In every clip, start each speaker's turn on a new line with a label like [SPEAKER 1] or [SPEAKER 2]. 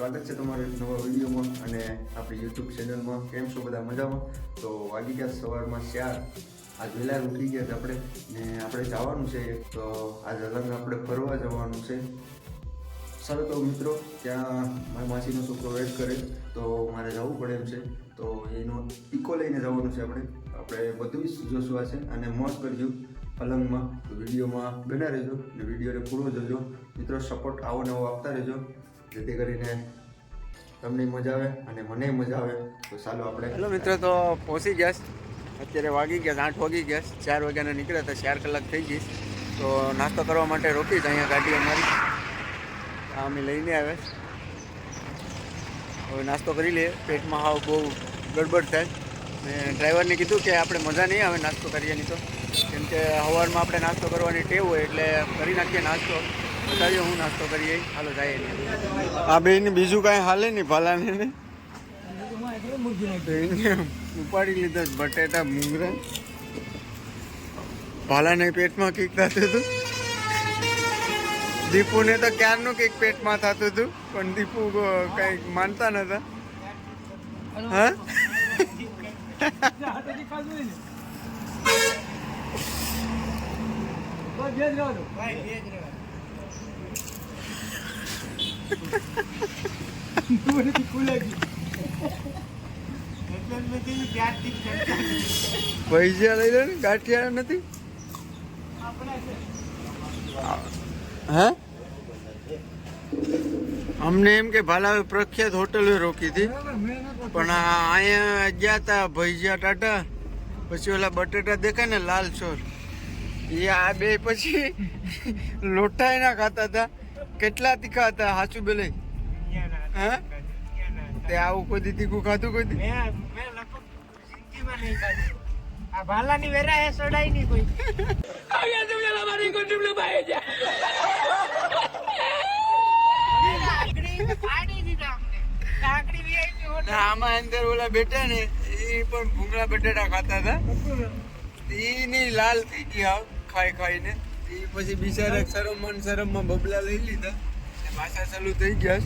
[SPEAKER 1] સ્વાગત છે તમારું નવા વિડીયોમાં અને આપણી યુટ્યુબ ચેનલમાં કેમ છો બધા મજામાં? તો વાગી ગયા સવારમાં ચાર. આજ વહેલા ઉઠી ગયા આપણે. ને આપણે જવાનું છે તો આજ અલગ આપણે ફરવા જવાનું છે. સારું તો મિત્રો, ત્યાં મારા માસીનો છોકરો વેટ કરે. તો મારે જવું પડે એમ છે. તો એનો ઇકો લઈને જવાનું છે આપણે. આપણે બધું જ જોશું છે અને મોજ કરજો પલંગમાં. વિડીયોમાં બના રહેજો ને વિડીયોને પૂરો જોજો. મિત્રો સપોર્ટ આવો નવો આપતા રહેજો. જેથી કરીને તમને મજા આવે અને મને મજા આવે. તો ચાલો આપણે હેલો મિત્રો, તો પહોંચી ગયા અત્યારે વાગી ગયા આઠ વાગી ગયા ચાર વાગ્યાના નીકળ્યા તો ચાર કલાક થઈ ગઈ તો નાસ્તો કરવા માટે રોકી જ અહીંયા ગાડી અમારી. આ અમે લઈને આવે હવે નાસ્તો કરી લઈએ. પેટમાં હાવ બહુ ગડબડ થાય. મેં ડ્રાઈવરને કીધું કે આપણે મજા નહીં આવે નાસ્તો કરીએ નહીં તો. કેમ કે સવારમાં આપણે નાસ્તો કરવાની ટેવ હોય એટલે કરી નાખીએ નાસ્તો. બતાવીએ હું નાસ્તો કરીએ. હાલો જાય આ બેન બીજું કાંઈ હાલે નહીં ભાલાને ને ઉપાડી લીધા બટેટા મુંગરા. ભાલાને પેટમાં કીક થતું હતું. દીપુને તો ક્યારનું કંઈક પેટમાં થતું હતું પણ દીપુ કંઈક માનતા નતા હા? પૈસા લઈ લે ગાંઠિયા નથી? હે? અમને એમ કે ભાલાવે પ્રખ્યાત હોટલ રોકી હતી. પણ અહીંયા ગયા હતા ભૈજા ટાટા, પછી ઓલા બટેટા દેખાય ને લાલ ચોર. એ આ બે પછી લોટા એના ખાતા હતા. કેટલા તીખા હતા? હાચું બેલે. હે? તે આવું કોઈ દી તીખું ખાધું કોઈ દી?
[SPEAKER 2] આ ભાલાની વેરા એ સડાઈ કોઈ.
[SPEAKER 1] આમાં અંદર ઓલા બેઠા ને એ પણ ભૂંગળા બટેટા ખાતા હતા. એની લાલ થઈ ગઈ હાવ ખાઈ ખાઈને. એ પછી બિચારા શરમમાં મન શરમમાં બબલા લઈ લીધા. પાછા ચાલુ થઈ ગયા.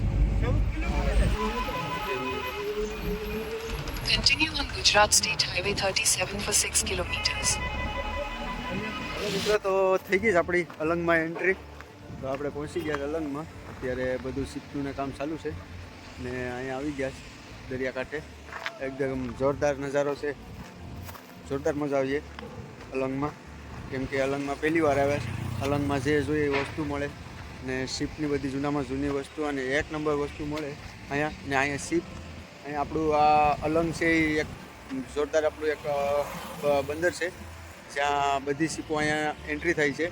[SPEAKER 3] Continue on Gujarat State Highway 37 for 6 kilometers.
[SPEAKER 1] મિત્રો તો થઈ ગઈ છે આપણી અલંગમાં એન્ટ્રી તો આપણે પહોંચી ગયા છે અલંગમાં. અત્યારે બધું શીખનું ને કામ ચાલુ છે. ને અહીંયા આવી ગયા છે દરિયાકાંઠે. એકદમ જોરદાર નજારો છે. જોરદાર મજા આવીએ અલંગમાં. કેમ કે અલંગમાં પહેલી વાર આવે. અલંગમાં જે જોઈએ એ વસ્તુ મળે. ને શીપની બધી જૂનામાં જૂની વસ્તુ અને એક નંબર વસ્તુ મળે અહીંયા. ને અહીંયા શીપ. અહીંયા આપણું આ અલંગ છે એ એક જોરદાર આપણું એક બંદર છે. જ્યાં બધી શિપો અહીંયા એન્ટ્રી થાય છે.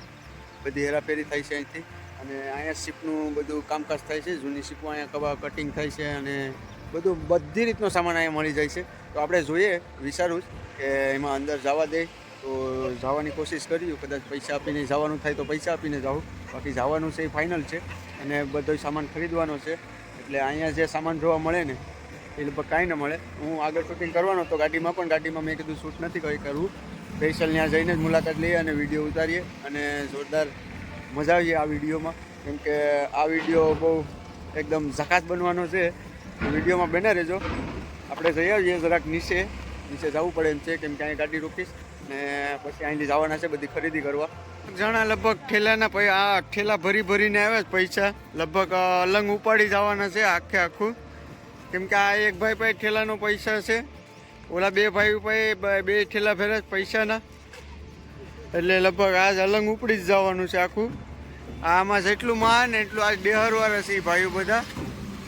[SPEAKER 1] બધી હેરાફેરી થાય છે અહીંથી. અને અહીંયા શીપનું બધું કામકાજ થાય છે. જૂની શિપો અહીંયા કવા કટિંગ થાય છે અને બધું બધી રીતનો સામાન અહીંયા મળી જાય છે. તો આપણે જોઈએ, વિચારું કે એમાં અંદર જવા દે. તો જવાની કોશિશ કરીએ કદાચ પૈસા આપીને જવાનું થાય તો પૈસા આપીને જાઉં. બાકી જવાનું છે એ ફાઇનલ છે અને બધો સામાન ખરીદવાનો છે. એટલે અહીંયા જે સામાન જોવા મળે ને, એ લગભગ કાંઈ ન મળે. હું આગળ શૂટિંગ કરવાનો તો ગાડીમાં પણ, ગાડીમાં મેં કીધું શૂટ નથી કંઈ કરવું સ્પેશિયલ ત્યાં જઈને જ મુલાકાત લઈએ અને વીડિયો ઉતારીએ અને જોરદાર મજા આવીએ આ વિડીયોમાં. કેમ કે આ વીડિયો બહુ એકદમ ઝકાત બનવાનો છે. વિડીયોમાં બને રહેજો. આપણે જઈ આવીએ જરાક નીચે. નીચે જવું પડે એમ છે, કેમ કે અહીં ગાડી રોકીશ. ને પછી અહીંથી જવાના છે બધી ખરીદી કરવા. જણા લગભગ ઠેલાના પછી આ ઠેલા ભરી ભરીને આવે છે પૈસા. લગભગ અલંગ ઉપાડી જવાના છે આખે આખું. કેમ કે આ એક ભાઈ પાસે ઠેલાનો પૈસા છે. ઓલા બે ભાઈ પાસે બે ઠેલા ફેરે પૈસાના. એટલે લગભગ આજ અલંગ ઉપડી જ જવાનું છે આખું. આમાં જેટલું માન એટલું આજ બેહરવાળા છે એ ભાઈઓ બધા.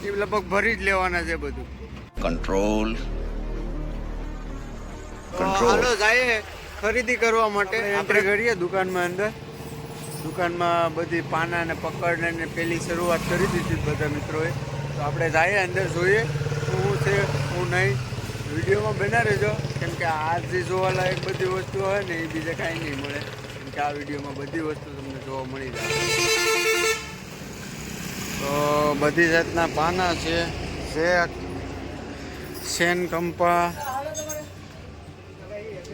[SPEAKER 1] એ લગભગ ભરી જ લેવાના છે બધું. કંટ્રોલ હાલો જઈએ. ખરીદી કરવા માટે આપણે કરીએ દુકાનમાં અંદર. દુકાનમાં બધી પાના ને પકડ ને પેલી શરૂઆત કરી દીધી બધા મિત્રોએ. તો આપણે જઈએ અંદર જોઈએ શું છે શું નહીં. વિડીયોમાં બના રહેજો. કેમ કે આ જે જોવાલાયક બધી વસ્તુ હોય ને એ બીજે કાંઈ નહીં મળે. કેમ કે આ વિડીયોમાં બધી વસ્તુ તમને જોવા મળી જાય. તો બધી જાતના પાના છે. શેક સેન કંપા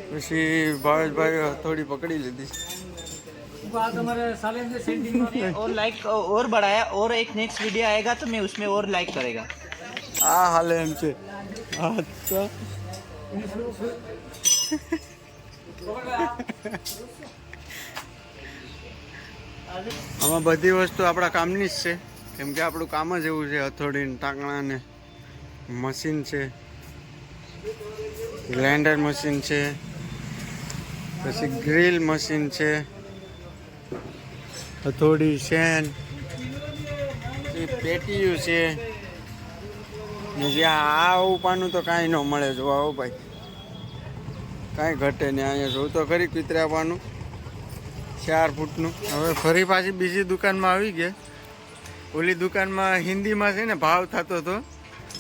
[SPEAKER 1] પછી ભાવેશભાઈ થોડી પકડી લીધી
[SPEAKER 4] और लाइक और बढ़ाया और एक नेक्स्ट वीडियो आएगा तो मैं उसमें और लाइक करेगा
[SPEAKER 1] આ હાલે એમ છે અચ્છા આમાં બધી વસ્તુ આપણા કામની જ છે કેમ કે આપણું કામ જ એવું છે હથોડી ને ટાંકણા ને મશીન છે ગ્રાઇન્ડર મશીન છે પછી ગ્રીલ મશીન છે, હથોડી, શેન પેટીયું છે. ને આ ઉપાનું તો કાંઈ ન મળે જો આવો ભાઈ. કાંઈ ઘટે નહીં, અહીંયા જોઉં તો ખરી કીતરાવાનું ચાર ફૂટનું. હવે ફરી પાછી બીજી દુકાનમાં આવી ગયા. ઓલી દુકાનમાં હિન્દીમાં છે ને, ભાવ થતો હતો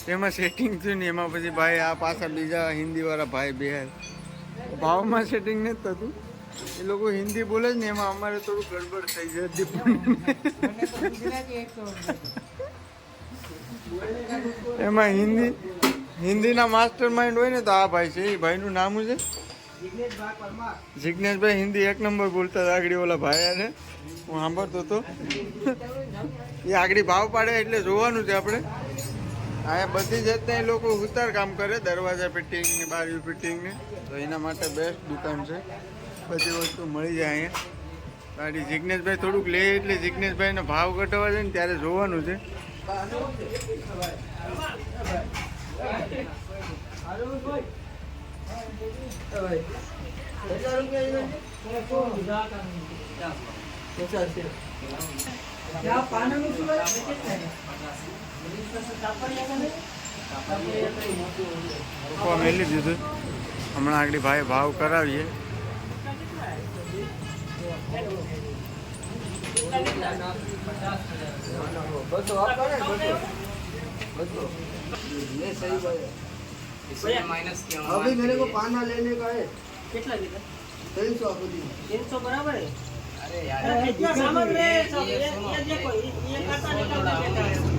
[SPEAKER 1] એમાં સેટિંગ થયું ને, એમાં પછી ભાઈ આ પાછા બીજા હિન્દીવાળા ભાઈ બે ભાવમાં સેટિંગ નથી થતું. એ લોકો હિન્દી બોલે જ ને એમાં અમારે થોડું ગડબડ થઈ જાય એમાં હિન્દી, હિન્દીના માસ્ટર માઇન્ડ હોય ને તો આ ભાઈ છે, એ ભાઈનું નામ છે? જિજ્ઞેશભાઈ હિન્દી એક નંબર બોલતા હતા, આગળ ઓલા ભાઈ હારે. હું સાંભળતો હતો. એ આગળ ભાવ પાડે એટલે જોવાનું છે આપણે. આ બધી જાતના એ લોકો ઉતાર કામ કરે દરવાજા ફિટિંગ ને બારી ફિટિંગ ને તો એના માટે બેસ્ટ દુકાન છે. બધી વસ્તુ મળી જાય અહીંયા. ગાડી જિજ્ઞેશભાઈ થોડુંક લે એટલે જિજ્ઞેશભાઈનો ભાવ ઘટાડવા જાય ને ત્યારે જોવાનું છે. પપ્પા મેલી દીધું હમણાં આગળ ભાઈ ભાવ કરાવીએ
[SPEAKER 5] अभी मेरे को पाना लेने का है
[SPEAKER 2] કેટલા લીધા
[SPEAKER 5] तीन सौ अभी
[SPEAKER 2] ત્રણસો બરાબર હે इतना सामान रे सब ये ये देखो ये ये खाता निकालना बेटा नहीं नहीं ये तीन सौ बराबर है
[SPEAKER 5] तीन सौ बराबर है
[SPEAKER 2] अरे सहेगा यार वो तो दूसरा लेगा नहीं हाँ भाई कौन सा है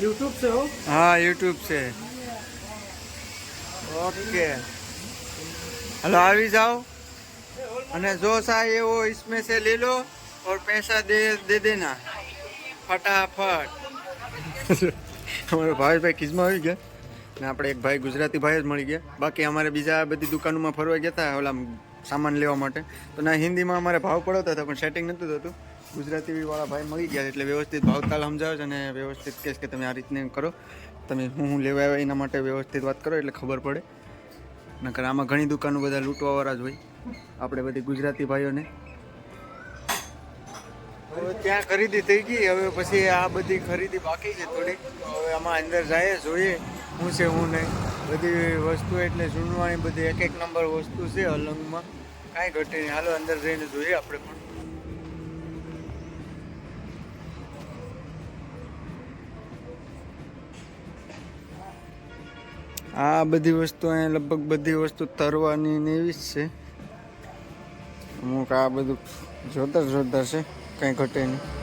[SPEAKER 5] यूट्यूब से हो
[SPEAKER 1] हाँ यूट्यूब से ओके हेलो આવી જાઓ અને જો સાહેબ એવો इसमें से ले लो और पैसा दे दे देना ફટાફટ અમારો ભાવેશભાઈ કિસમાં આવી ગયા ને આપણે એક ભાઈ ગુજરાતી ભાઈ જ મળી ગયા બાકી અમારે બીજા બધી દુકાનોમાં ફરવા ગયા હતા ઓલા સામાન લેવા માટે તો ના હિન્દીમાં અમારે ભાવ પડતા હતા પણ સેટિંગ નહોતું થતું ગુજરાતી વાળા ભાઈ મળી ગયા એટલે વ્યવસ્થિત ભાવતાલ સમજાવે છે અને વ્યવસ્થિત કહેશ કે તમે આ રીતને કરો. તમે હું હું લેવા આવ્યા એના માટે વ્યવસ્થિત વાત કરો એટલે ખબર પડે. નકર આમાં ઘણી દુકાનો બધા લૂંટવાવાળા જ હોય. આપણે બધી ગુજરાતી ભાઈઓને. ત્યાં ખરીદી થઈ ગઈ. હવે પછી આ બધી ખરીદી બાકી છે થોડી હવે આમાં અંદર જાય, જોઈએ શું છે શું નહીં. બધી વસ્તુ એટલે સુનવાણી બધી એક એક નંબર વસ્તુ છે અલંગમાં. કાંઈ ઘટે નહીં. હાલો, અંદર જઈને જોઈએ આપણે પણ. આ બધી વસ્તુ અહીંયા લગભગ બધી વસ્તુ તરવાની ને એવી જ છે. અમુક આ બધું જોરદાર જોરદાર છે. કંઈ ઘટે નહીં.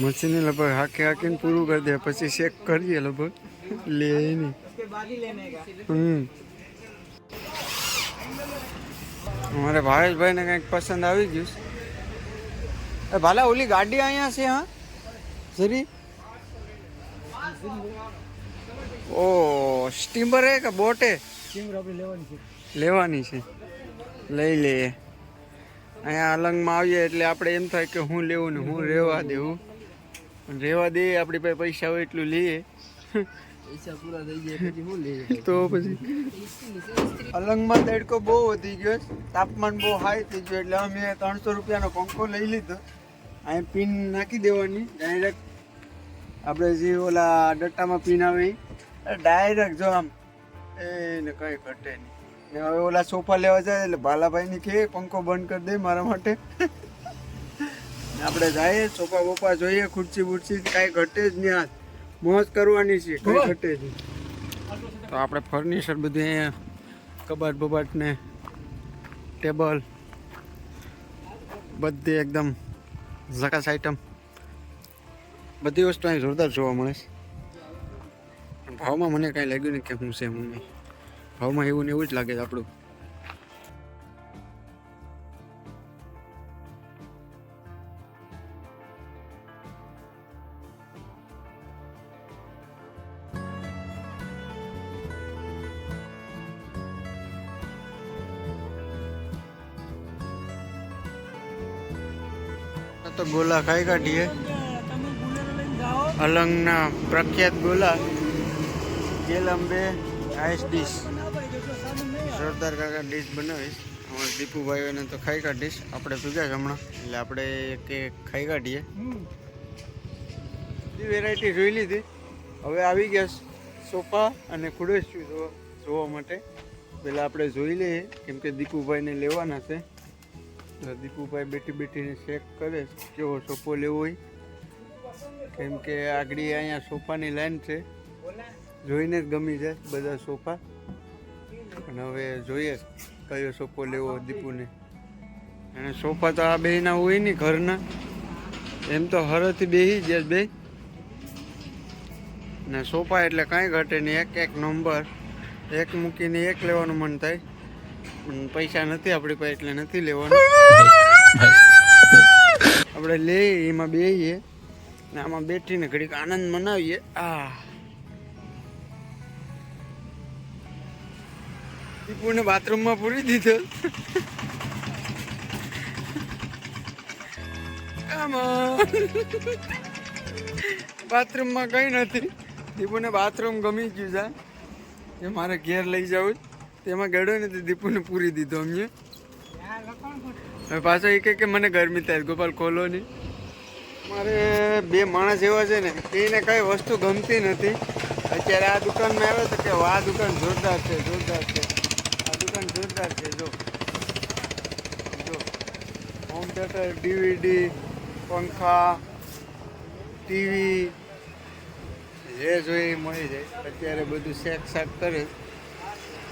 [SPEAKER 1] મશીનને લગભગ હાકે હાકીને પૂરું કરી દે. પછી ચેક કરીએ લગભગ. લે નહીં હમ. અમારે ભાવેશભાઈને કંઈક પસંદ આવી ગયું છે. એ ભાલા ઓલી ગાડી અહીંયા છે હા? જરી? ઓ સ્ટીમર હે કે બોટે? સ્ટીમર આપણે લેવાની છે. લેવાની છે. લઈ લઈએ અહીંયા અલંગમાં આવીએ એટલે આપણે એમ થાય કે હું લેવું ને હું રહેવા દેવું. રહેવા દે આપણી પાસે પૈસા હોય એટલું લઈએ
[SPEAKER 5] પૈસા પૂરા થઈ જાય પછી હું લઈએ
[SPEAKER 1] તો પછી અલંગમાં તડકો બહુ વધી ગયો તાપમાન બહુ હાઈ થઈ ગયું એટલે અમે ત્રણસો રૂપિયાનો પંખો લઈ લીધો. અહીં પિન નાખી દેવાની ડાયરેક્ટ આપણે જે ઓલા ડટ્ટામાં પિન આવે ડાયરેક્ટ જો આમ. એને કંઈ ઘટે નહીં. ને હવે ઓલા સોફા લેવા જાય એટલે બાલાભાઈની કે પંખો બંધ કરી દે મારા માટે. આપણે જઈએ સોફા બોફા જોઈએ ખુરશી બુરશી કાંઈ ઘટે જ નહીં આજ. મોજ કરવાની છે કંઈ ઘટે જ તો આપણે ફર્નિચર બધું અહીંયા કબાટ બબાટ ને ટેબલ બધી એકદમ ઝકાસ આઈટમ. બધી વસ્તુ અહીં જોરદાર જોવા મળે છે. ભાવમાં મને કાંઈ લાગ્યું નહીં કે હું છે હું નહીં ભાવમાં એવું ને એવું જ લાગે છે આપણું આ તો ગોલા ખાઈ કાઢીએ અલંગના પ્રખ્યાત ગોલા જેલંબે આઈસ ડીશ જોરદાર કાકા ડીશ બનાવીશ. અમારા દીપુભાઈઓને તો ખાઈ કાઢીશ. આપણે પીધા છે હમણાં. એટલે આપણે એક ખાઈ કાઢીએ. બધી વેરાયટી જોઈ લીધી. હવે આવી ગયા સોફા અને ખુડેસ્યું જોવા માટે. પહેલાં આપણે જોઈ લઈએ, કેમ કે દીપુભાઈને લેવાના છે. દીપુભાઈ બેઠી બેઠીને ચેક કરે કેવો સોફો લેવો હોય. કેમ કે આગળ અહીંયા સોફાની લાઈન છે. જોઈને જ ગમી જાય બધા સોફા. અને હવે જોઈએ કયો સોફો લેવો દીપુને. અને સોફા તો આ બેના હોય ને ઘરના. એમ તો હરથી બેસી જાય બે ને સોફા એટલે કાંઈ ઘટે નહીં. એક એક નંબર. એક મૂકીને એક લેવાનું મન થાય. પણ પૈસા નથી આપણી પાસે એટલે નથી લેવાનું. આપણે લઈએ, એમાં બેહીએ. ને આમાં બેઠીને ઘડીક આનંદ મનાવીએ. આ દીપુને બાથરૂમમાં પૂરી દીધો. બાથરૂમમાં કંઈ નથી. દીપુને બાથરૂમ ગમી ગયું છે. એ મારે ઘેર લઈ જવું તેમાં ગળ્યો નથી દીપુને પૂરી દીધો અમને. હવે પાછો એ કે મને ગરમી થાય. ગોપાલ, ખોલો નહીં. મારે બે માણસ એવા છે ને, એને કઈ વસ્તુ ગમતી નથી. અત્યારે આ દુકાનમાં આવ્યો તો કે આ દુકાન જોરદાર છે જોરદાર છે. દુકાન જોરદાર છે, જો. જો. હોમ થિયેટર ડીવીડી પંખા ટીવી જે જોઈએ મળી જાય. અત્યારે બધું શેક શાક કરે.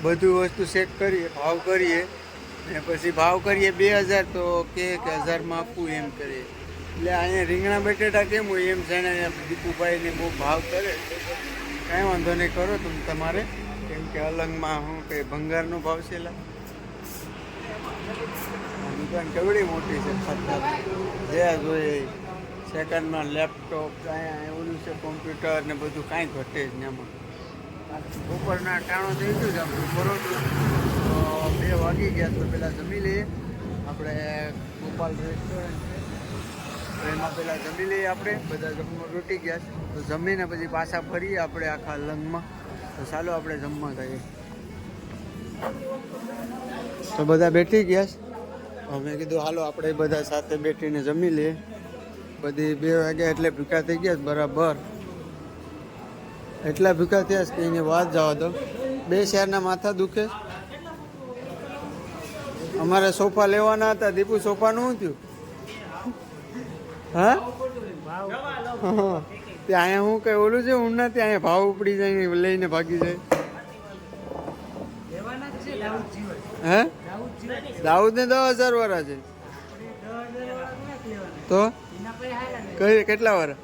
[SPEAKER 1] બધું વસ્તુ શેક કરીએ, ભાવ કરીએ. ને પછી ભાવ કરીએ બે હજાર તો કે હજારમાં આપવું એમ કરીએ. એટલે અહીંયા રીંગણા બટેટા કેમ હોય એમ જાણે દીપુભાઈને બહુ ભાવ કરે. કાંઈ વાંધો નહીં કરો, તમે તમારે કે અલંગમાં શું કે ભંગારનો ભાવ છે દુકાન કેવડી મોટી છે, ખતર. જે જોઈએ સેકન્ડમાં લેપટોપ અહીંયા એવું છે કોમ્પ્યુટર ને બધું કાંઈ ઘટે જ નહીં એમાં. બપોરના ટાણો થઈ ગયું છે, આપણું બરોબર બે વાગી ગયા તો પહેલાં જમી લઈએ. આપણે ગોપાલ રેસ્ટોરન્ટ તો એમાં પહેલાં જમી લઈએ આપણે. બધા જમવા રૂટી ગયા છે. તો જમીને પછી પાછા ફરીએ આપણે આખા લંગમાં. તો ચાલો આપણે જમવા જઈએ. તો બધા બેઠી ગયા અમે કીધું હાલો આપણે બધા સાથે બેઠીને જમી લઈએ. બધી બે વાગ્યા એટલે ભૂખા થઈ ગયા બરાબર. એટલા ભૂખા થયા કે એની વાત જવા દો. બે શહેરના માથા દુખે અમારે સોફા લેવાના હતા દીપુ સોફાનું શું થયું? હા. હા. તે અહીંયા હું કઈ ઓલું છે હું ત્યાં ભાવ ઉપડી જાય લઈને ભાગી જાય. હે? દાઉદ ને દસ હજાર વાળા છે. તો? કઈ, કેટલા વાળા?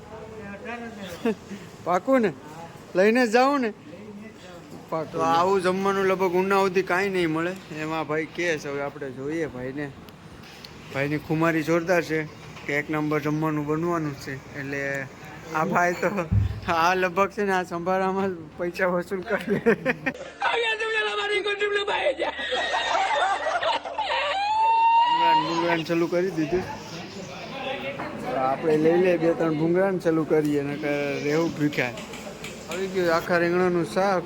[SPEAKER 1] પાકું ને? લઈને જાઉં ને? તો આવું જમવાનું લગભગ ઉના સુધી કાંઈ નહીં મળે. એમાં ભાઈ કે છે, હવે આપણે જોઈએ ભાઈને. ભાઈની ખુમારી જોરદાર છે, કે એક નંબર જમવાનું બનવાનું છે. એટલે આ ભાઈ તો આ લગભગ છે ને આ સંભાળામાં પૈસા વસૂલ કરે. ભૂંગળાને ચાલુ કરી દીધું. આપણે લઈ લઈએ બે ત્રણ ભૂંગળાને ચાલુ કરીએ ને રહેવું ભૂખ્યા. આવી ગયું આખા રીંગણાનું શાક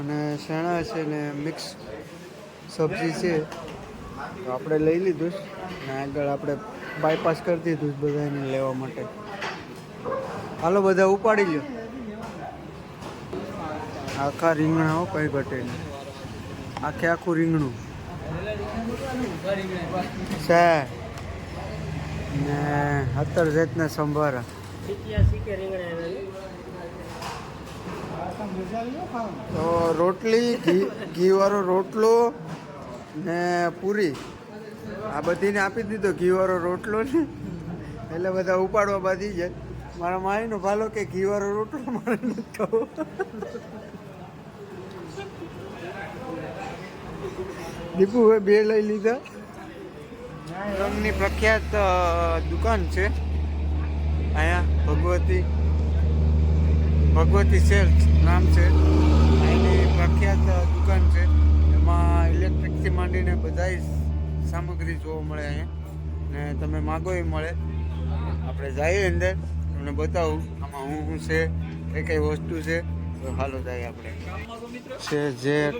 [SPEAKER 1] અને શેણા છે ને મિક્સ સબ્જી છે. તો આપણે લઈ લીધું. ને આગળ આપણે બાયપાસ કરી દીધું બધાને લેવા માટે. હાલો બધા ઉપાડી લ્યો. આખા રીંગણા હો કઈ ઘટે આખે આખું રીંગણું. છે. ને સત્તર જાતના સંભારા. તો રોટલી ઘીવાળો રોટલો ને પૂરી. આ બધીને આપી દીધો ઘીવાળો રોટલો ને. એટલે બધા ઉપાડવા બાંધી જાય. મારા માઈનો ભાલો કે ઘીવાળો રોટલો મારે નથી દીપુ બે લઈ લીધા. રંગની પ્રખ્યાત દુકાન છે. અહીંયા ભગવતી ભગવતી સેલ્સ નામ છે. એની પ્રખ્યાત દુકાન છે. એમાં ઇલેક્ટ્રિકથી માંડીને બધાય સામગ્રી જોવા મળે અહીંયા. ને તમે માગો એ મળે. આપણે જઈએ અંદર. તમને બતાવું, આમાં હું શું છે, કઈ કઈ વસ્તુ છે, તો હાલો જાય આપણે. છે જે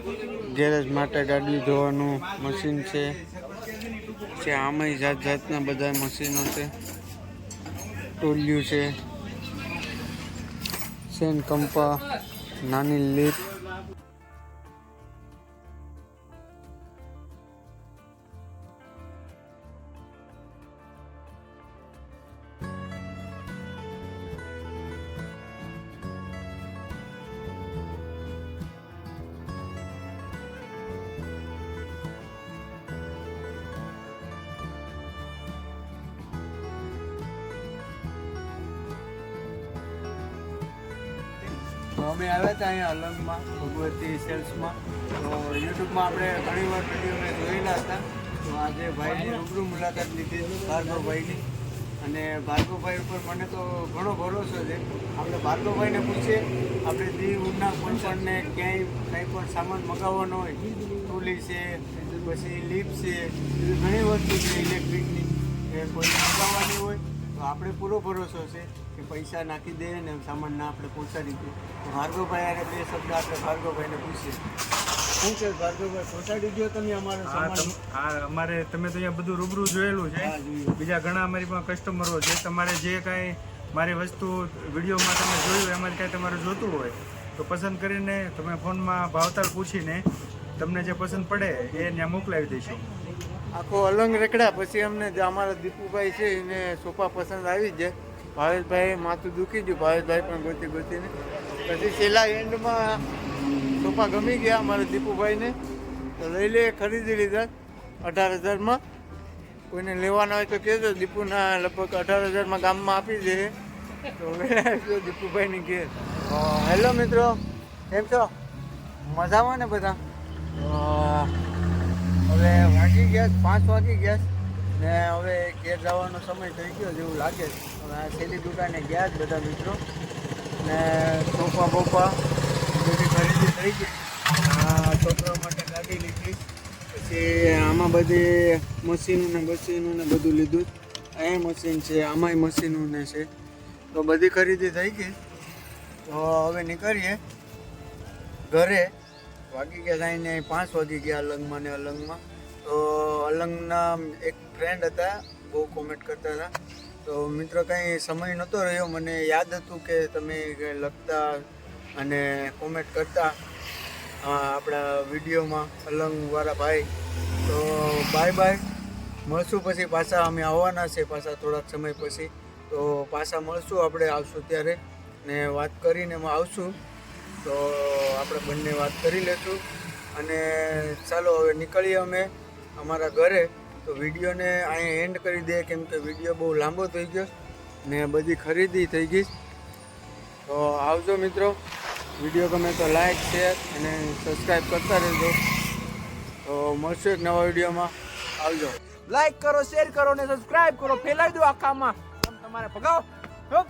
[SPEAKER 1] ગેરેજ માટે ગાડી ધોવાનું મશીન છે. છે આમાંય જાત જાતના બધા મશીનો છે. ટોલિયું છે. સેન કંપા, નાની લીપ. અમે આવ્યા હતા અહીંયા અલંગમાં, ભગવતી સેલ્સમાં. તો યુટ્યુબમાં આપણે ઘણી વાર વીડિયો મેં જોયેલા હતા. તો આજે ભાઈની રૂબરૂ મુલાકાત લીધી ભાર્ગવભાઈની. અને ભાર્ગવભાઈ ઉપર મને તો ઘણો ભરોસો છે. આપણે ભાર્ગવભાઈને પૂછીએ, આપણે દીવ ઉના કોઈ ક્યાંય કંઈ પણ સામાન મગાવવાનો હોય, ટુલી છે, પછી લીપ છે, એવી ઘણી વસ્તુ છે ઇલેક્ટ્રિકની. એ કોઈ મગાવવાની હોય તો આપણે પૂરો ભરોસો છે કે પૈસા નાખી દે ને સામાન ના આપણે પહોંચાડી દે. તો ભાર્ગવભાઈ અરે બે શબ્દ આપણે ભાર્ગવભાઈને પૂછીએ શું છે ભાર્ગવભાઈ પહોંચાડી દો તમે અમારો સામાન.
[SPEAKER 6] હા અમારે તમે તો અહીંયા બધું રૂબરૂ જોયેલું છે. બીજા ઘણા અમારી પાસે કસ્ટમરો છે. તમારે જે કાંઈ મારી વસ્તુ વિડીયોમાં તમે જોયું એમાં કાંઈ તમારે જોતું હોય તો પસંદ કરીને તમે ફોનમાં ભાવતાલ પૂછીને તમને જે પસંદ પડે એ ત્યાં મોકલાવી દઈશું.
[SPEAKER 1] આખો અલંગ રેકડા પછી અમને અમારા દીપુભાઈ છે એને સોફા પસંદ આવી જ ભાવેશભાઈ માથું દુખી ગયું. ભાવેશભાઈ પણ ગોતી ગોતીને. પછી છેલ્લા એન્ડમાં સોફા ગમી ગયા અમારા દીપુભાઈને. તો લઈ લે, ખરીદી લીધા અઢાર હજારમાં. કોઈને લેવાના હોય તો કહેજો. દીપુના લગભગ અઢાર હજારમાં ગામમાં આપી દે. તો દીપુભાઈની ઘેર. હેલો મિત્રો. કેમ છો? મજામાં ને બધા? હવે વાગી ગયા પાંચ વાગી ગયા ને હવે ઘેર જવાનો સમય થઈ ગયો જેવું લાગે હવે આ છેલ્લી દુકાને ગયા જ બધા મિત્રો. ને સોફા બોફા બધી ખરીદી થઈ ગઈ. આ છોકરા માટે ગાડી લીધી. પછી આમાં બધી મશીનો ને બસીનો ને બધું લીધું. એ મશીન છે, આમાંય મશીનો ને છે. તો બધી ખરીદી થઈ ગઈ. તો હવે નીકળીએ ઘરે. વાગી ગયા થઈને પાંચ વાગી ગયા અલંગમાં ને અલંગમાં. તો અલંગના એક ફ્રેન્ડ હતા, બહુ કોમેન્ટ કરતા હતા. તો મિત્રો કંઈ સમય નહોતો રહ્યો, મને યાદ હતું કે તમે લખતા અને કોમેન્ટ કરતા આપણા વિડીયોમાં અલંગવાળા ભાઈ. તો બાય બાય મળશું પછી, પાછા અમે આવવાના છે, પાછા થોડાક સમય પછી. તો પાછા મળશું આપણે, આવશું ત્યારે. ને વાત કરીને આવશું. તો આપણે બંને વાત કરી લેશું. અને ચાલો હવે નીકળીએ અમે અમારા ઘરે. તો વિડીયોને અહીં એન્ડ કરી દે, કેમ કે વીડિયો બહુ લાંબો થઈ ગયો ને બધી ખરીદી થઈ ગઈ. તો આવજો મિત્રો. વીડિયો ગમે તો લાઈક શેર અને સબસ્ક્રાઈબ કરતા રહેજો. તો મળશું એક નવા વિડીયોમાં. આવજો.
[SPEAKER 5] લાઈક કરો શેર કરો ને સબસ્ક્રાઈબ કરો. ફેલાવી દો આખામાં. તમારે ભગાવો.